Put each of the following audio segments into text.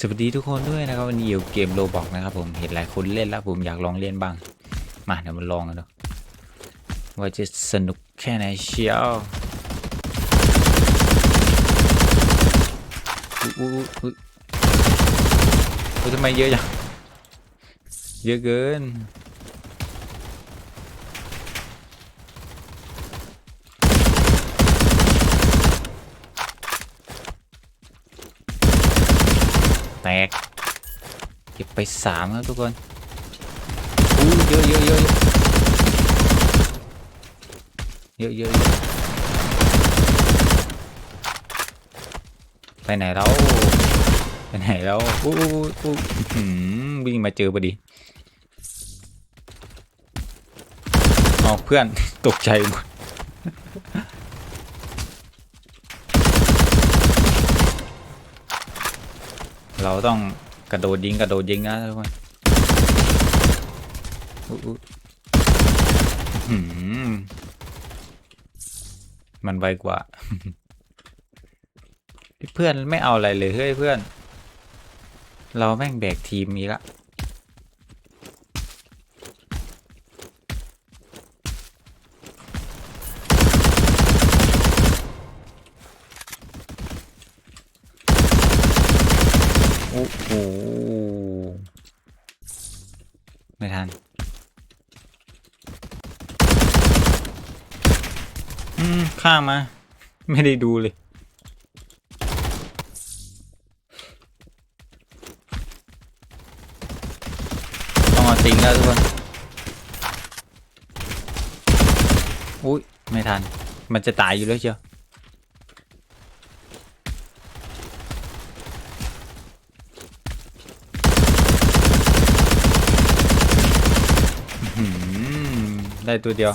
สวัสดีทุกคนด้วยนะครับวันนี้อยู่เกมโลบอกนะครับผมเห็นหลายคนเล่นแล้วผมอยากลองเล่นบ้าง มาเดี๋ยวมาลองกันดูว่าจะสนุกแค่ไหนเชียวอุ้ยอุ้ยทำไมเยอะจังเยอะเกิน กเก็บไปสามครับทุกคนอู้เยอะเยอะเยอะเยอะเยอะไปไหนแล้วไปไหนแล้วอู้อู้อู้อู้หืมวิ่งมาเจอพอดีเอาเพื่อนตกใจหมด เราต้องกระโดดยิงกระโดดยิงนะทุกคนมันไวกว่า เพื่อนไม่เอาอะไรเลยเฮ้ยเพื่อน เราแม่งแบกทีมนี้ละ โอ้โห ไม่ทัน อื มามมา ไม่ได้ดูเลยต้องเอาติงแล้วทุกคนอุ้ยไม่ทัน มันจะตายอยู่แล้วเชียวได้ตัวเดียว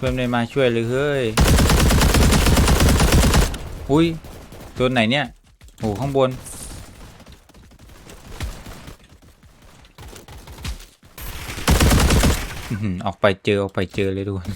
เพื่อนไม่มาช่วยเลยเฮ้ย อุ้ย ตัวไหนเนี่ยโอ้ข้างบนออหือออกไปเจอ ออกไปเจอเลยทุกคน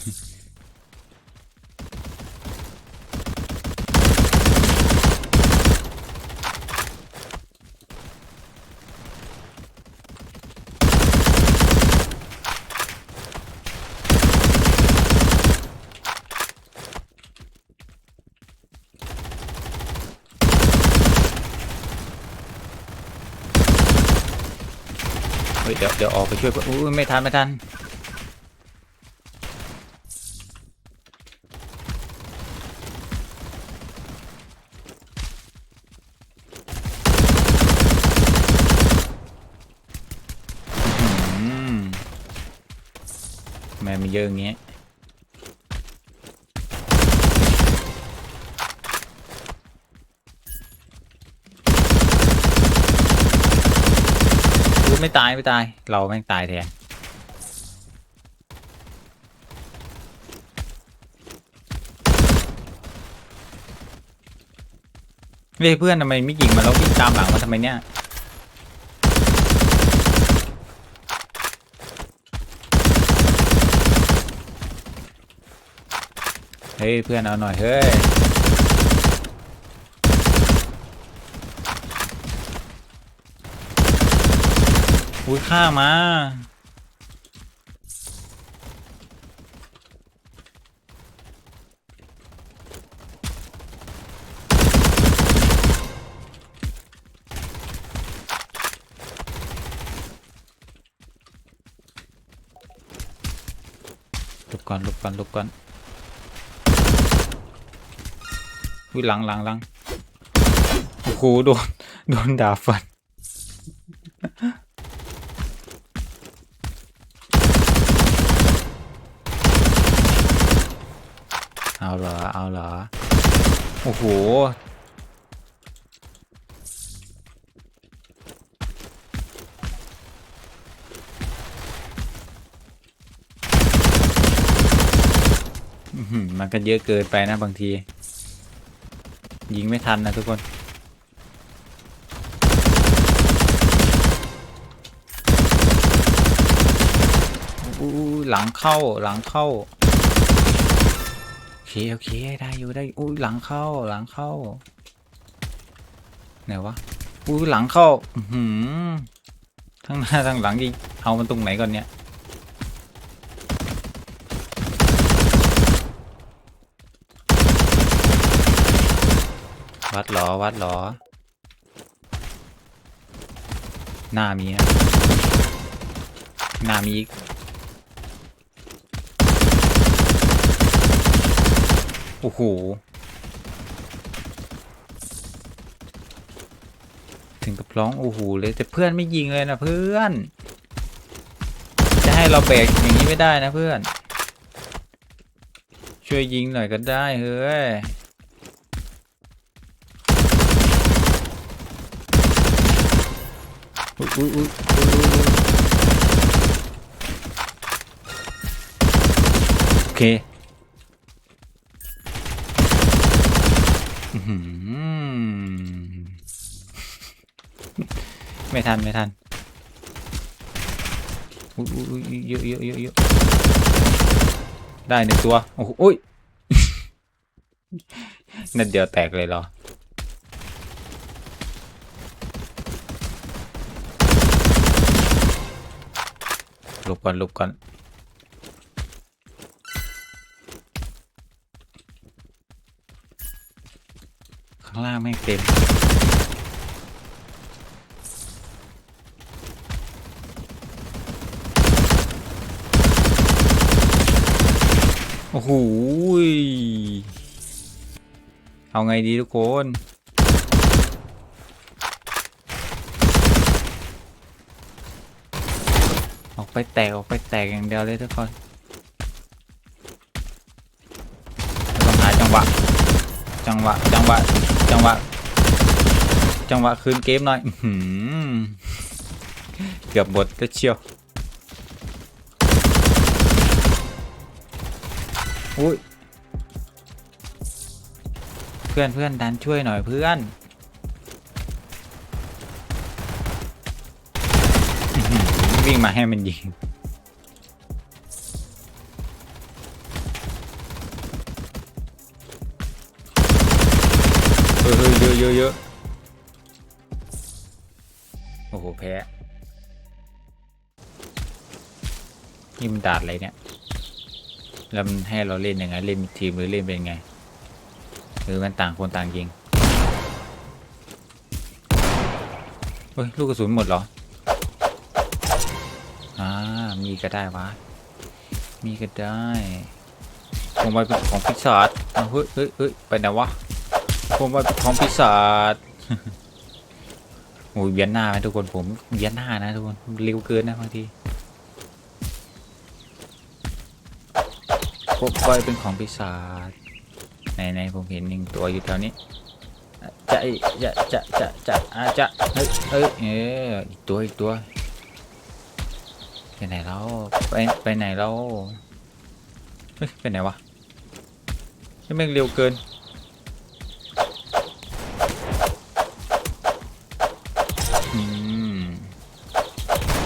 เดี๋ยวเดี๋ยวออกไปช่วยเพื่อนอู้ยไม่ทันไม่ทันแม่ไมมันเยอะอย่างเงี้ย ไม่ตายไม่ตาย เราแม่งตายแทนเฮ้ยเพื่อนทำไมไม่ยิงมันแล้ววิ่งตามหลังมาทำไมเนี่ยเฮ้ยเพื่อนเอาหน่อยเฮ้ย อุ้ยฆ่ามาลบก่อนลบก่อนลบก่อนอุ้ยหลังหลังหลังโอ้โหโดน โดนด่าฟัน เอาเหรอ เอาเหรอ โอ้โห มันก็เยอะเกินไปนะบางที ยิงไม่ทันนะทุกคนหลังเข้าหลังเข้า เคโอเคได้อยู่ได้อุ้ยหลังเข้าหลังเข้าไหนวะอุ้ยหลังเข้าหือทั้งหน้าทั้งหลังยิเอามันตรงไหนก่อนเนี่ยวัดหรอวัดหรอ หน้ามีนะหน้ามีอีก โอ้โห ถึงกับร้องโอ้โหเลยแต่เพื่อนไม่ยิงเลยนะเพื่อน จะให้เราแบกอย่างนี้ไม่ได้นะเพื่อน ช่วยยิงหน่อยก็ได้เฮ้ยอุ๊ยอุ๊ยอุ๊ยอุ๊ยอุ๊ยอุ๊ยโอเคอื้อหือ ไม่ทัน ไม่ทันอุ๊ยอุ๊ยอุ๊ยเยอะเยอะเยอะเยอะได้หนึ่งตัว โอ้โหอุ้ยนั่นเดียวแตกเลยเหรอหลบก่อนหลบก่อนางล่างแม่เต็ม โอ้โห เอาไงดีทุกคนออกไปแตก ออกไปแตกอย่างเดียวเลยทุกคนต้องหาจังหวะ จังหวะ จังหวะ จังหวะ จังหวะคืนเกมหน่อยเกือบบทก็เชียวอุ้ยเพื่อนเพื่อนดันช่วยหน่อยเพื่อนวิ่งมาให้มันยิง เฮ้ยเยเยอะเยอะเยอะโอ้โหแพ้นี่มันดาดอะไรเนี่ยแล้วมันให้เราเล่นยังไงเล่นทีมหรือเล่นเป็นไง หรือมันต่างคนต่างยิงเฮ้ยลูกกระสุนหมดเหรออ่ามีก็ได้วะมีก็ได้ผมไปเป็นของพิซซ่าจอ้าวเฮ้ยเฮ้ยเฮ้ยไปไหนวะ ผมว่าของปีศาจโอ้ยเวียนหน้าไหมทุกคนผมเวียนหน้านะทุกคนเร็วเกินนะบางทีผมว่าเป็นของปีศาจในในผมเห็นหนึ่งตัวอยู่แถวนี้จะจะจะจะจะอาจะเฮ้ยเฮ้ยเอออีกตัวอีกตัวไปไหนแล้วไปไปไหนแล้วเฮ้ยไปไหนวะเฮ้ยแม่เร็วเกิน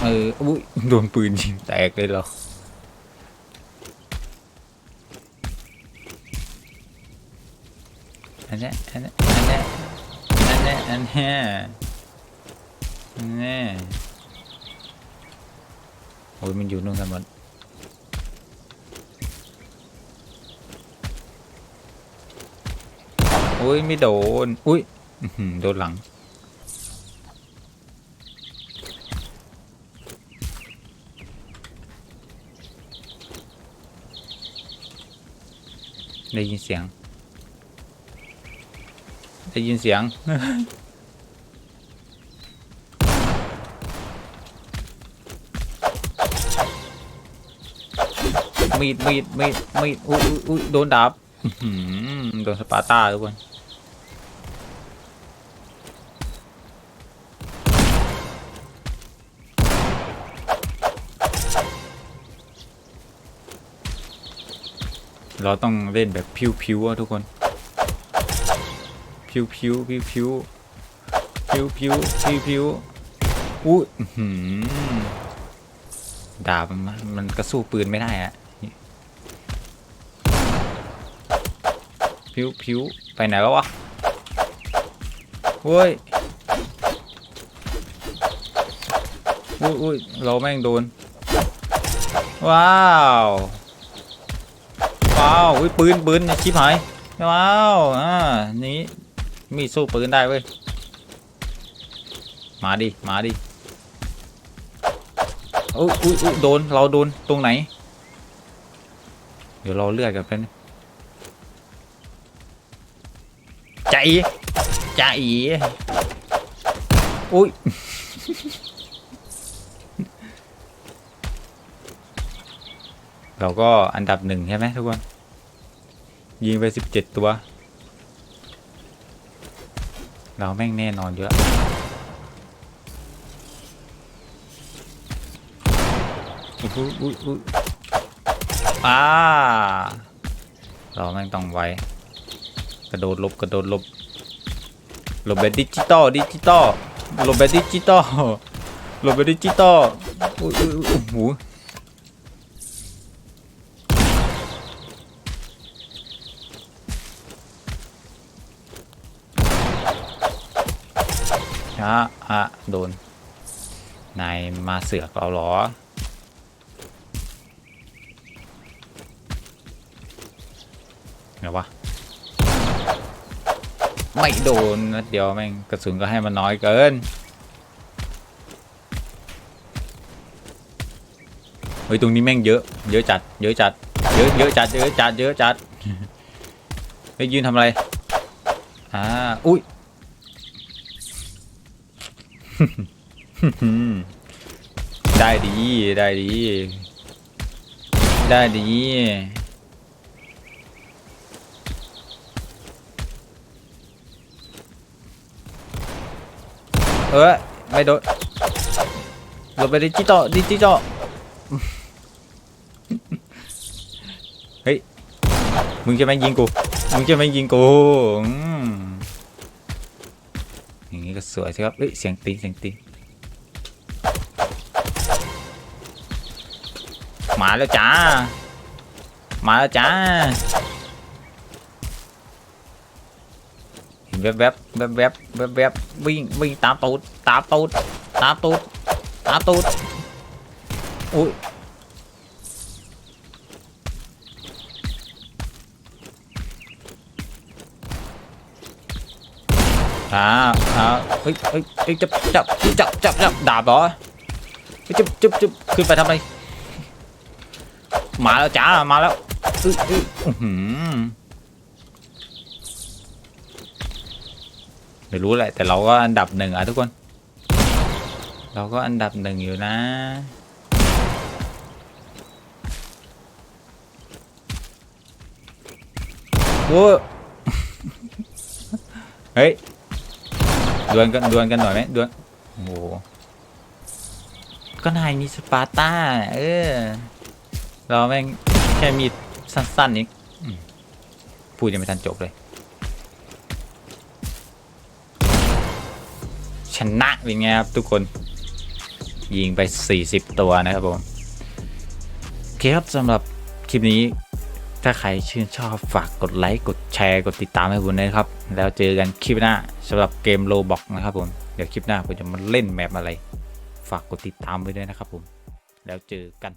อออุ้ยโดนปืนยิงแตกเลยเหรออันเนี้ยอันเนี้ยอันเนี้ยอันเนี้ยอันเนี้ยอันเนี้ยโอ้ยมันอยู่นู่นกันหมดโอ้ยไม่โดน อุ้ยโดนหลัง ได้ยินเสียง ได้ยินเสียง มีดมีดมีดมีดอุ้ยอุ้ยโดนดาบโดนสปาร์ต้าทุกคน เราต้องเล่นแบบพิวพิวทุกคน พิวพิวพิวพิวพิวพิวพิวพิวอู้หืมดาบมันมันก็สู้ปืนไม่ได้อะพิวพิวไปไหนแล้ววะเฮ้ยอุ้ยอุ้ยเราแม่งโดน ว้าว ว้าวอุ้ยปืนปืนชิบหายว้าวอ่านี้มีสู้ปืนได้เว้ยมาดิมาดิอุ้ยอุ้ยโดนเราโดนตรงไหน เดี๋ยวเราเลือดกันเป็นใจใจอุ้ยเราก็อันดับหนึ่งใช่ไหมทุกคน ยิงไปสิบเจ็ดตัว เราแม่งแน่นอนอยู่แล้วอุ๊ยอุ๊ยอุ๊ยอุ๊ยอ่าเราแม่งต้องไวกระโดดลบกระโดดลบลบแบบดิจิตอลดิจิตอลลบแบบดิจิตอลลบแบบดิจิตอลอุ้ยอุ้ยโอ้โห อะอะโดน นายมาเสือกเราเหรอ ไงวะ ไม่โดนนัดเดียวแม่งกระสุนก็ให้มันน้อยเกิน เฮ้ย ตรงนี้แม่งเยอะ เยอะจัด เยอะจัด เยอะเยอะจัด เยอะจัด เยอะจัดเฮ้ยยืนทำอะไร อ่า อุ้ย ได้ดี ได้ดี ได้ดี เออไม่โดนเราไปดิจิตอลดิจิตอลเฮ้ย มึงจะไม่ยิงกู มึงจะไม่ยิงกูอืม ก็สวยสิครับเฮ้ยเสียงตีเสียงตีมาแล้วจ้า มาแล้วจ้า เห็นแวบแวบแวบแวบแวบแวบวิ่งวิ่งตามตูดตามตูดตามตูดตามตูดอุ้ยอ่าอ่า ฮ้ยเฮ้ยเฮ้ยจับจับจับจับจับดาบเหรอเฮ้ยจับจับจับขึ้นไปทำไมมาแล้วจ้ามาแล้วอื้ออื้ออื้อหือไม่รู้แหละ แต่เราก็อันดับหนึ่งอะทุกคน เราก็อันดับหนึ่งอยู่นะโว้เฮ้ย ดวลกันดวลกันหน่อยไหมดวลโอ้โหก็นายมีสปาร์ต้าเออเราแม่งแค่มีดสั้นๆนี้พูดยังไม่ทันจบเลย ชนะเป็นไงครับทุกคน ยิงไป 40 ตัวนะครับผม โอเคครับสำหรับคลิปนี้ ถ้าใครชื่นชอบฝากกดไลค์กดแชร์กดติดตามให้ผมด้วยนะครับ แล้วเจอกันคลิปหน้าสำหรับเกมโลบอกนะครับผม เดี๋ยวคลิปหน้าผมจะมาเล่นแมปอะไร ฝากกดติดตามไว้ด้วยนะครับผม แล้วเจอกัน